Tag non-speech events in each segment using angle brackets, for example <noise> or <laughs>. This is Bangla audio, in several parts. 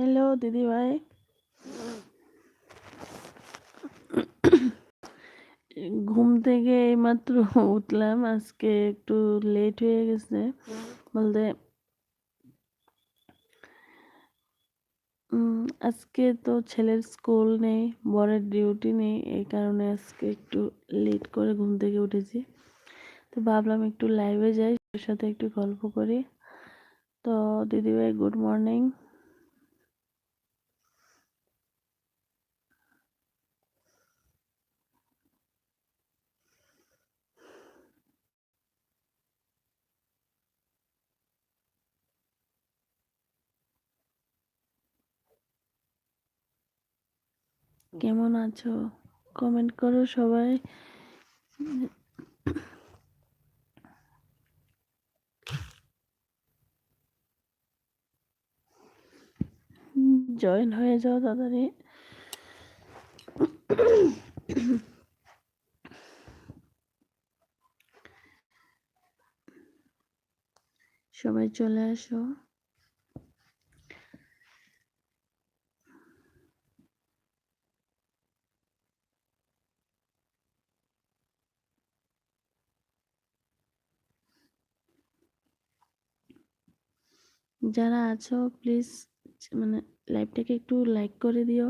হ্যালো দিদি ভাই ঘুম থেকে এইমাত্র উঠলাম, আজকে একটু লেট হয়ে গেছে। বলতে আজকে তো ছেলের স্কুল নেই, বরের ডিউটি নেই, এই কারণে আজকে একটু লেট করে ঘুম থেকে উঠেছি। তো ভাবলাম একটু লাইভে যাই ওর সাথে একটু গল্প করি। তো দিদিভাই গুড মর্নিং কেমন আছো? কমেন্ট করো সবাই। জয়েন হয়ে যাও তাড়াতাড়ি। সবাই চলে আসো। যারা আছো প্লিজ মানে লাইভটাকে একটু লাইক করে দিও।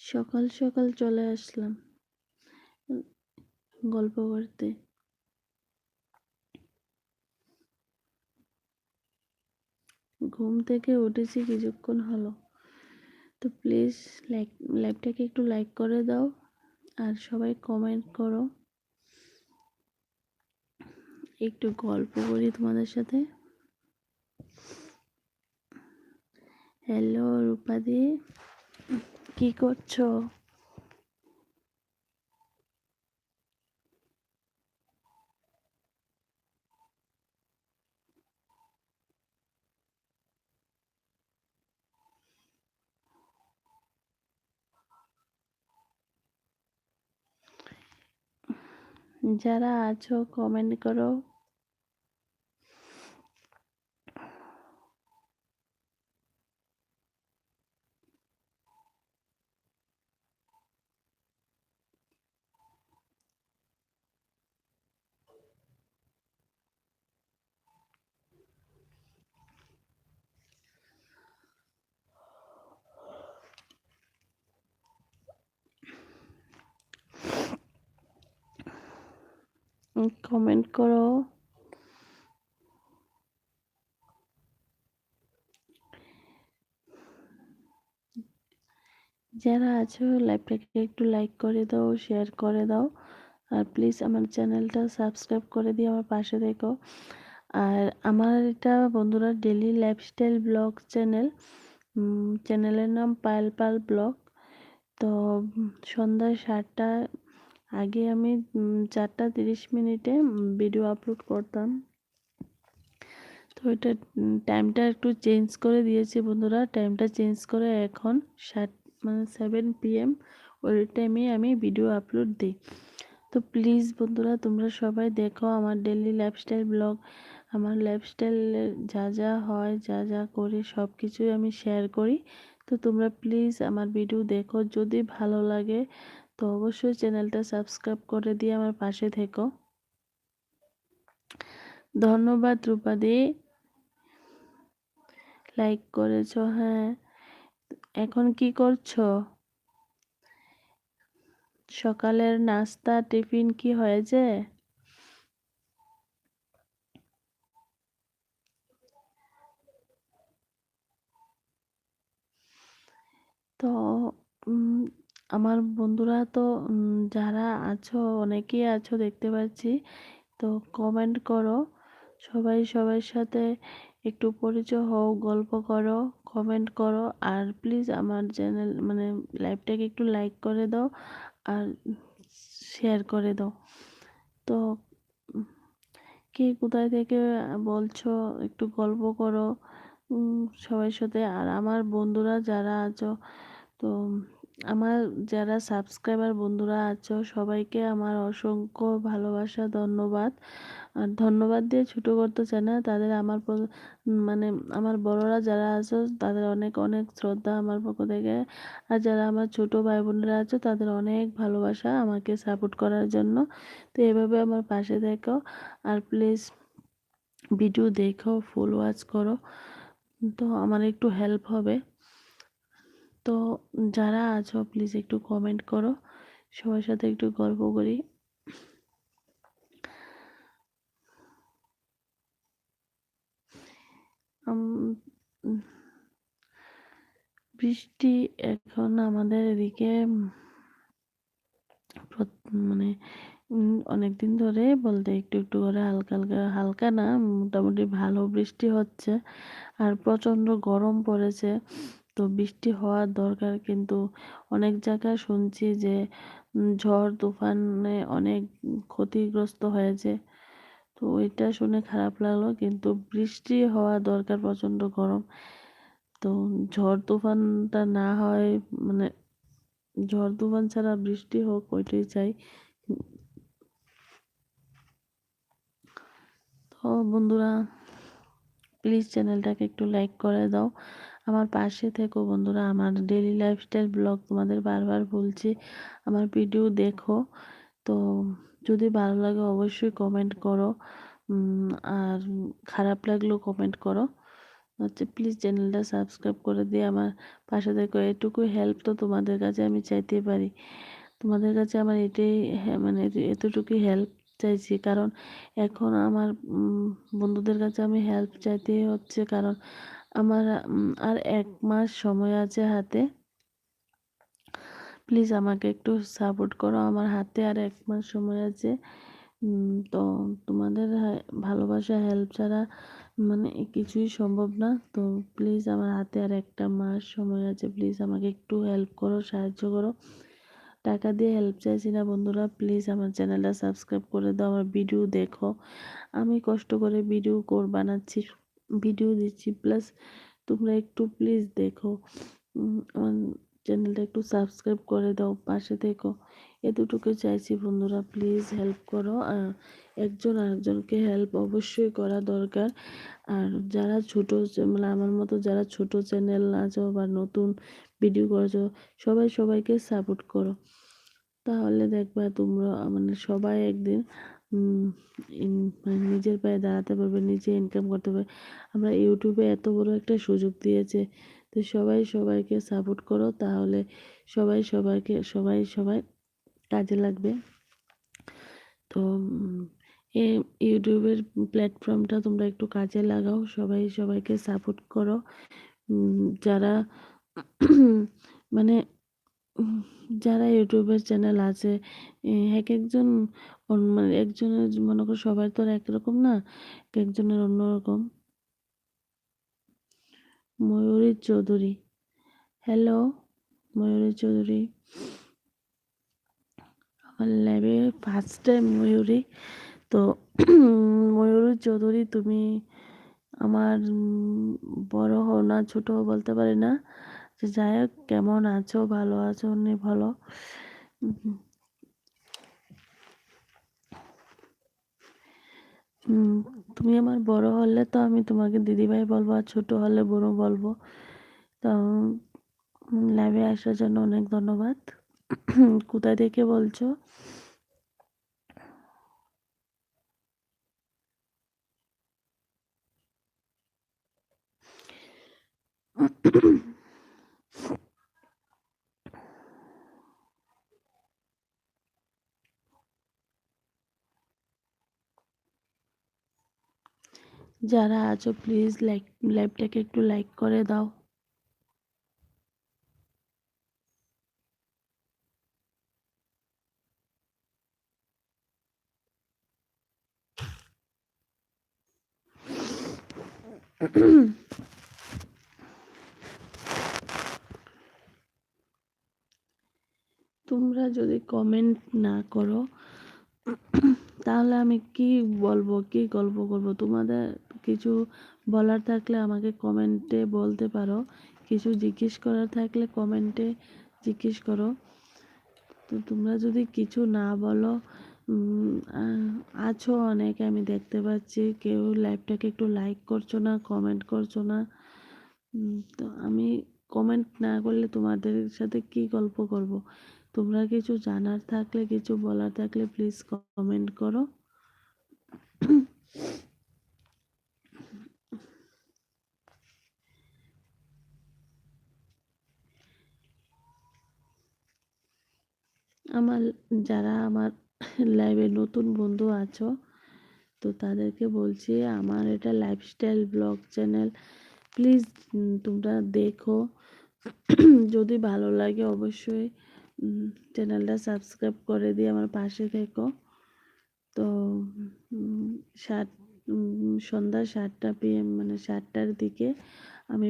সকাল সকাল চলে আসলাম। গল্প করতে। ঘুম থেকে উঠেছি কিছুক্ষণ হলো। তো প্লিজ লাইক লাইভটাকে একটু লাইক করে দাও আর সবাই কমেন্ট করো। একটু গল্প করি তোমাদের সাথে। হ্যালো রূপাদি, কি করছ? যারা আছো কমেন্ট করো। কমেন্ট করো। যারা আছো, লাইভটাকে একটু লাইক করে দাও শেয়ার করে দাও। আর প্লিজ আমার চ্যানেলটা সাবস্ক্রাইব করে দিয়ে আমার পাশে থেকো। আর আমার এটা বন্ধুরা ডেলি লাইফস্টাইল ব্লগ চ্যানেল চ্যানেলের নাম পায়েল পাল ব্লগ তো সন্ধ্যা সাতটা আগে আমি চারটা তিরিশ মিনিটে ভিডিও আপলোড করতাম। তো এটা টাইমটা একটু চেঞ্জ করে দিয়েছে বন্ধুরা। টাইমটা চেঞ্জ করে এখন সাত মানে সেভেন পিএম ওই টাইমে আমি ভিডিও আপলোড দিই। তো প্লিজ বন্ধুরা, তোমরা সবাই দেখো আমার ডেলি লাইফস্টাইল ব্লগ আমার লাইফস্টাইলের যা যা হয়, যা যা করি সব কিছুই আমি শেয়ার করি। তো তোমরা প্লিজ আমার ভিডিও দেখো। যদি ভালো লাগে তো অবশ্যই চ্যানেলটা সাবস্ক্রাইব করে দিয়ে আমার পাশে থেকো। ধন্যবাদ রূপাদি। লাইক করেছ হ্যাঁ। এখন কি করছ? সকালের নাস্তা, টিফিন কি হয়েছে? তো আমার বন্ধুরা তো যারা আছো, অনেকেই আছো দেখতে পাচ্ছি। তো কমেন্ট করো, সবাই সবার সাথে একটু পরিচয় হও, গল্প করো কমেন্ট করো। আর প্লিজ আমার চ্যানেল মানে লাইভটাকে একটু লাইক করে দাও আর শেয়ার করে দাও। তো, কে কোথায় থেকে বলছো, একটু গল্প করো সবার সাথে। আর আমার বন্ধুরা যারা আছো, তো আমার যারা সাবস্ক্রাইবার বন্ধুরা আছো, সবাইকে আমার অসংখ্য ভালোবাসা, ধন্যবাদ। আর ধন্যবাদ দিয়ে ছোটো করতে চাই না, তাদের আমার মানে আমার বড়রা যারা আছো, তাদের অনেক অনেক শ্রদ্ধা আমার পক্ষ থেকে। আর যারা আমার ছোট ভাই বোনেরা আছো, তাদের অনেক ভালোবাসা আমাকে সাপোর্ট করার জন্য। তো এভাবে আমার পাশে থেকো। আর প্লিজ ভিডিও দেখো ফুল ওয়াচ করো। তো আমার একটু হেল্প হবে। তো যারা আছো প্লিজ একটু কমেন্ট করো। সবার সাথে একটু গল্প করি। বৃষ্টি এখন আমাদের এদিকে মানে অনেক দিন ধরে বলতে একটু একটু করে হালকা হালকা হালকা না, মোটামুটি ভালো বৃষ্টি হচ্ছে। আর প্রচণ্ড গরম পড়েছে। তো বৃষ্টি হওয়ার দরকার। কিন্তু অনেক জায়গায় শুনছি যে ঝড় তুফানে অনেক ক্ষতিগ্রস্ত হয়েছে। তো ওইটা শুনে খারাপ লাগল। কিন্তু বৃষ্টি হওয়া দরকার প্রচণ্ড গরম। তো ঝড় তুফানটা না হয় মানে ঝড় তুফান ছাড়া বৃষ্টি হোক, ওইটাই চাই। তো বন্ধুরা প্লিজ চ্যানেলটাকে একটু লাইক করে দাও। আমার পাশে থেকো বন্ধুরা, আমার ডেলি লাইফস্টাইল ব্লগ তোমাদের বারবার বলছি, আমার ভিডিও দেখো। তো যদি ভালো লাগে অবশ্যই কমেন্ট করো আর খারাপ লাগলেও কমেন্ট করো। হচ্ছে প্লিজ চ্যানেলটা সাবস্ক্রাইব করে দিয়ে আমার পাশে থেকো, এটুকু হেল্প তো তোমাদের কাছে আমি চাইতে পারি। তোমাদের কাছে আমার এটাই মানে এতটুকুই হেল্প চাইছি, কারণ এখন আমার বন্ধুদের কাছে আমি হেল্প চাইতে হচ্ছে, কারণ আমার আর এক মাস সময় আছে হাতে। প্লিজ আমাকে একটু সাপোর্ট করো, আমার হাতে আর এক মাস সময় আছে। তো তোমাদের ভালোবাসা হেল্প ছাড়া মানে কিছুই সম্ভব না। তো প্লিজ আমার হাতে আর একটা মাস সময় আছে। প্লিজ আমাকে একটু হেল্প করো, সাহায্য করো। টাকা দিয়ে হেল্প চাইছি না বন্ধুরা প্লিজ আমার চ্যানেলটা সাবস্ক্রাইব করে দাও, আমার ভিডিও দেখো। আমি কষ্ট করে ভিডিও কর বানাচ্ছি। ভিডিও দিচ্ছি প্লাস তোমরা একটু প্লিজ দেখো আমার চ্যানেলটা একটু সাবস্ক্রাইব করে দাও, পাশে থেকো। এতটুকু চাইছি বন্ধুরা প্লিজ হেল্প করো। আর একজন আরেকজনকে হেল্প অবশ্যই করা দরকার। আর যারা ছোট মানে আমার মতো যারা ছোট চ্যানেল আছো বা নতুন ভিডিও করেছ, সবাই সবাইকে সাপোর্ট করো। তাহলে দেখবা তোমরা মানে সবাই একদিন নিজের পায়ে দাঁড়াতে পারবে, নিজে ইনকাম করতে পারবে। আমরা ইউটিউবে এত বড় একটা সুযোগ দিয়েছে, তো সবাই সবাইকে সাপোর্ট করো, তাহলে সবাই সবাইকে, সবাই সবাই কাজে লাগবে। তো ইউটিউবের প্ল্যাটফর্মটা তোমরা একটু কাজে লাগাও, সবাই সবাইকে সাপোর্ট করো। যারা মানে যারা ইউটিউবের চ্যানেল আছে এক একজন মানে একজনের মনে করো সবার তো আর একরকম না, এক একজনের অন্যরকম ময়ূরী চৌধুরী। হ্যালো ময়ূরী চৌধুরী। আমার ল্যাবে ফার্স্ট টাইম ময়ূরী। তো ময়ূরী চৌধুরী তুমি আমার বড় হও না, ছোট বলতে পারি না। যে যাই হোক, কেমন আছো? ভালো আছো নি? ভালো? তুমি আমার বড় হলে তো আমি তোমাকে দিদিভাই বলব আর ছোট হলে বড় বলব। তো ল্যাবে আসার জন্য অনেক ধন্যবাদ। কোথায় থেকে বলছো? যারা আছো প্লিজ লাইক লাইভটাকে একটু লাইক করে দাও। তোমরা যদি কমেন্ট না করো, তাহলে আমি কি বলব, কি গল্প করব? তোমাদের কিছু বলার থাকলে আমাকে কমেন্টে বলতে পারো। কিছু জিজ্ঞেস করার থাকলে কমেন্টে জিজ্ঞেস করো। তো তোমরা যদি কিছু না বলো আছো অনেকে, আমি দেখতে পাচ্ছি। কেউ লাইভটাকে একটু লাইক করছ না কমেন্ট করছ না। তো আমি কমেন্ট না করলে তোমাদের সাথে কি গল্প করব? তোমরা কিছু জানার থাকলে, কিছু বলার থাকলে প্লিজ কমেন্ট করো। আমার যারা আমার লাইভে নতুন বন্ধু আছো, তো তাদেরকে বলছি আমার এটা লাইফস্টাইল ব্লগ চ্যানেল প্লিজ তোমরা দেখো। যদি ভালো লাগে অবশ্যই চ্যানেলটা সাবস্ক্রাইব করে দিয়ে আমার পাশে থেকো। তো সাত সন্ধ্যা সাতটা পিএম মানে সাতটার দিকে আমি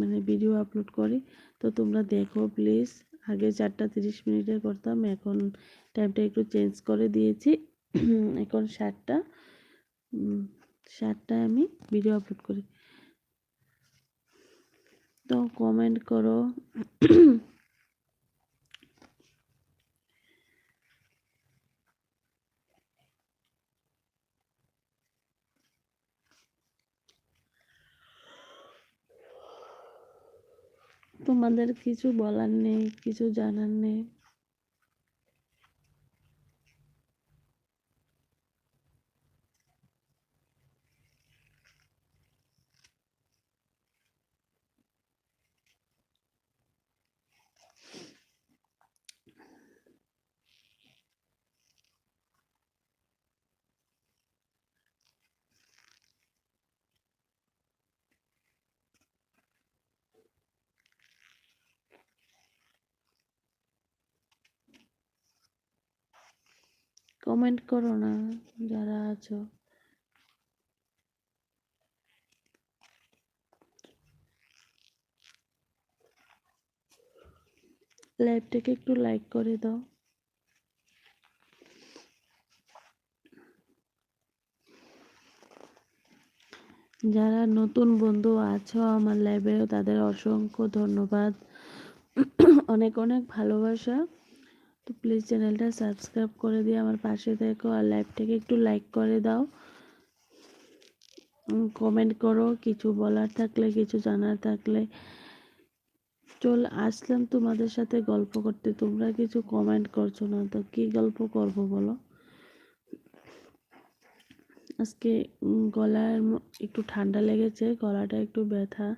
মানে ভিডিও আপলোড করি। তো তোমরা দেখো প্লিজ আগে চারটা তিরিশ মিনিটে করতাম এখন টাইমটা একটু চেঞ্জ করে দিয়েছি। এখন সাতটা সাতটায় আমি ভিডিও আপলোড করি। তো কমেন্ট করো। তোমাদের কিছু বলার নেই কিছু জানার নেই। কমেন্ট করো না, যারা আছো। লাইভটাকে একটু লাইক করে দাও। যারা নতুন বন্ধু আছো আমার লাইভে তাদের অসংখ্য ধন্যবাদ। অনেক অনেক ভালোবাসা। তো প্লিজ চ্যানেলটা সাবস্ক্রাইব করে দিয়ে আমার পাশে থেকো আর লাইভটাকে একটু লাইক করে দাও। কমেন্ট করো কিছু বলার থাকলে, কিছু জানার থাকলে। চল, আসলাম তোমাদের সাথে গল্প করতে। তোমরা কিছু কমেন্ট করছ না তো কি গল্প করব বলো? আজকে গলার একটু ঠান্ডা লেগেছে, গলাটা একটু ব্যথা।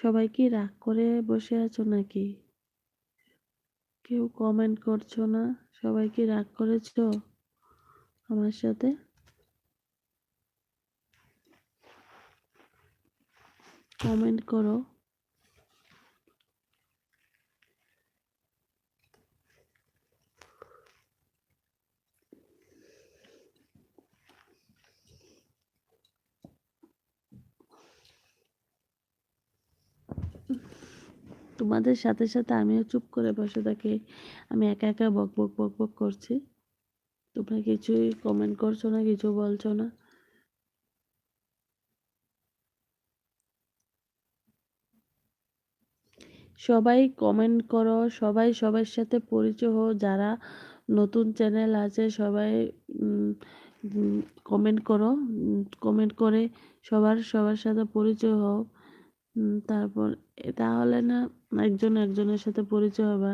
সবাই কি রাগ করে বসে আছো নাকি? কেউ কমেন্ট করছ না? সবাই কি রাগ করেছ আমার সাথে? কমেন্ট করো। তোমাদের সাথে সাথে আমিও চুপ করে বসে থাকি। আমি একা একা বক বক বক বক করছি। তোমরা কিছুই কমেন্ট করছ না, কিছু বলছো না। সবাই কমেন্ট করো, সবাই সবার সাথে পরিচয় হও। যারা নতুন চ্যানেল আছে, সবাই কমেন্ট করো। কমেন্ট করে সবার সবার সাথে পরিচয় হও। তারপর তাহলে না একজন একজনের সাথে পরিচয় হবা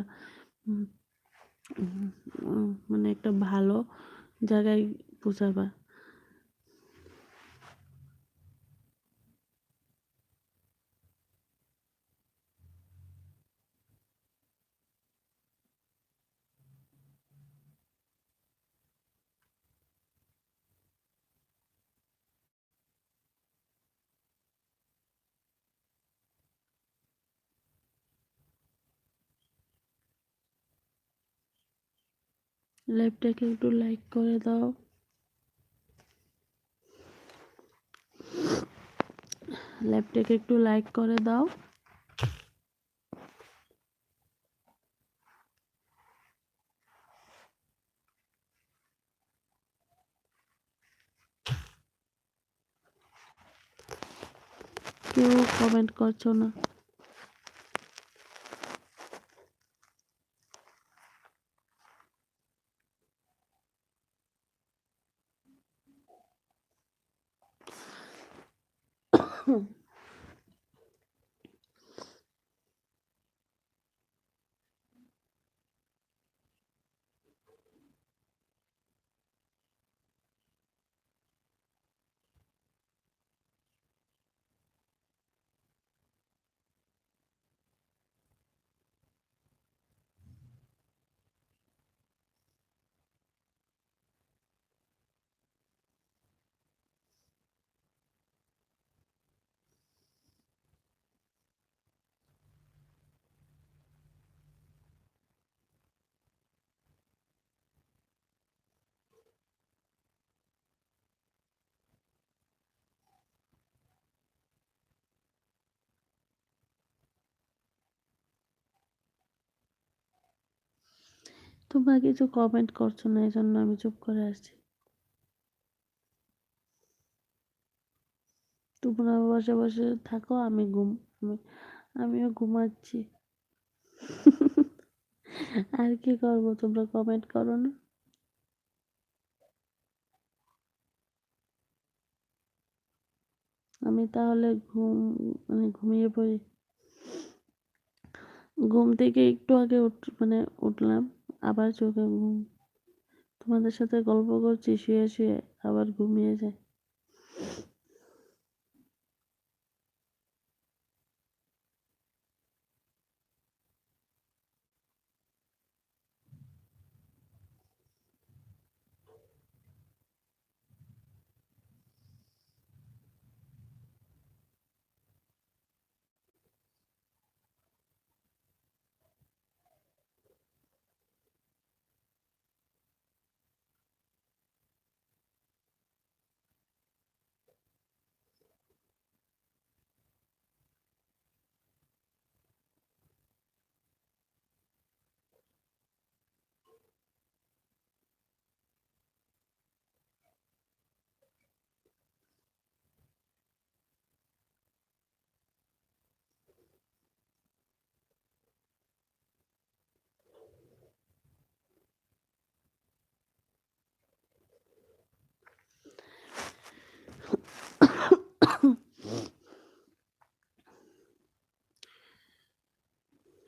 মানে একটা ভালো জায়গায় পৌঁছাবা। লাইভটাকে একটু লাইক করে দাও। লাইভটাকে একটু লাইক করে দাও। কেউ কমেন্ট করছ না। তোমরা কিছু কমেন্ট করছ না এই জন্য আমি চুপ করে আসছি তোমরা বসে বসে থাকো, আমি ঘুম, আমি, আমিও ঘুমাচ্ছি। আর কি করব, তোমরা কমেন্ট করো না। আমি তাহলে ঘুম মানে ঘুমিয়ে পড়ি। ঘুম থেকে একটু আগে উঠ মানে উঠলাম। আবার চোখে ঘুম। তোমাদের সাথে গল্প করছি শুয়ে শুয়ে আবার ঘুমিয়ে যায়।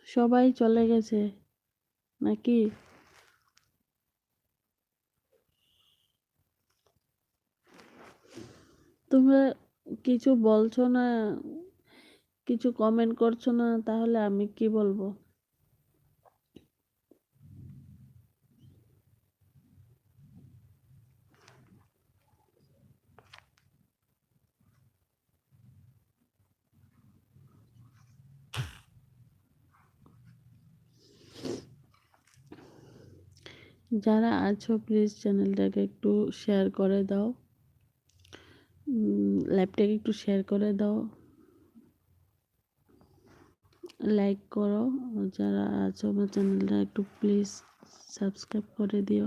সবাই চলে গেছে, নাকি? তোমরা কিছু বলছো না, কিছু কমেন্ট করছ না, তাহলে আমি কি বলব? যারা আছো প্লিজ চ্যানেলটাকে একটু শেয়ার করে দাও। লাইভটাকে একটু শেয়ার করে দাও। লাইক করো। যারা আছো আমার চ্যানেলটা একটু প্লিজ সাবস্ক্রাইব করে দিও।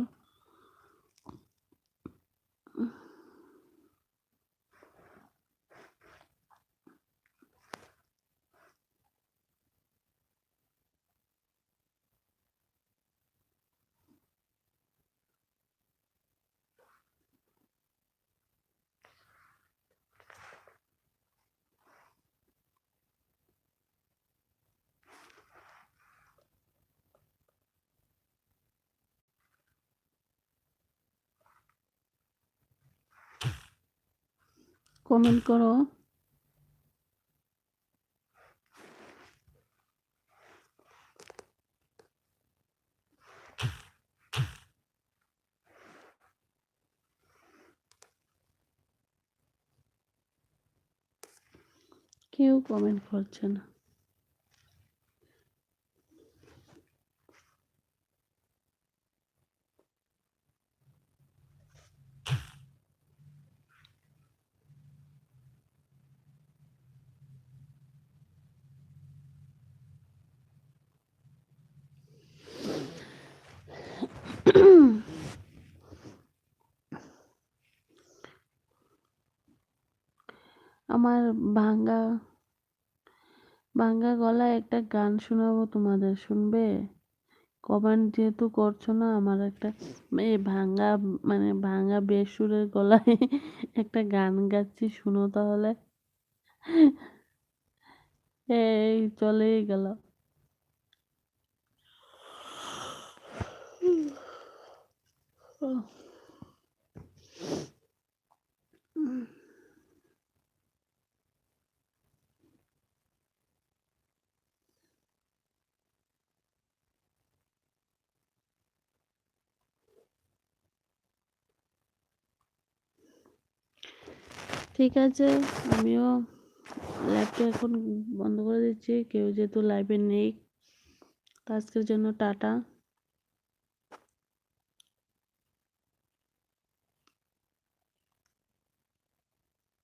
কমেন্ট করো। কেউ কমেন্ট করছে না। <clears throat> আমার ভাঙ্গা ভাঙ্গা গলায় একটা গান শোনাবো তোমাদের, শুনবে? কমেন্ট যেহেতু করছ না, আমার একটা এই ভাঙ্গা মানে ভাঙ্গা বেসুরের গলায় <laughs> একটা গান গাচ্ছি, শুনো তাহলে। <laughs> এই চলেই গেল ঠিক আছে, আমিও লাইভটা এখন বন্ধ করে দিচ্ছি। কেউ যেহেতু লাইভে নেই, আজকের জন্য টাটা।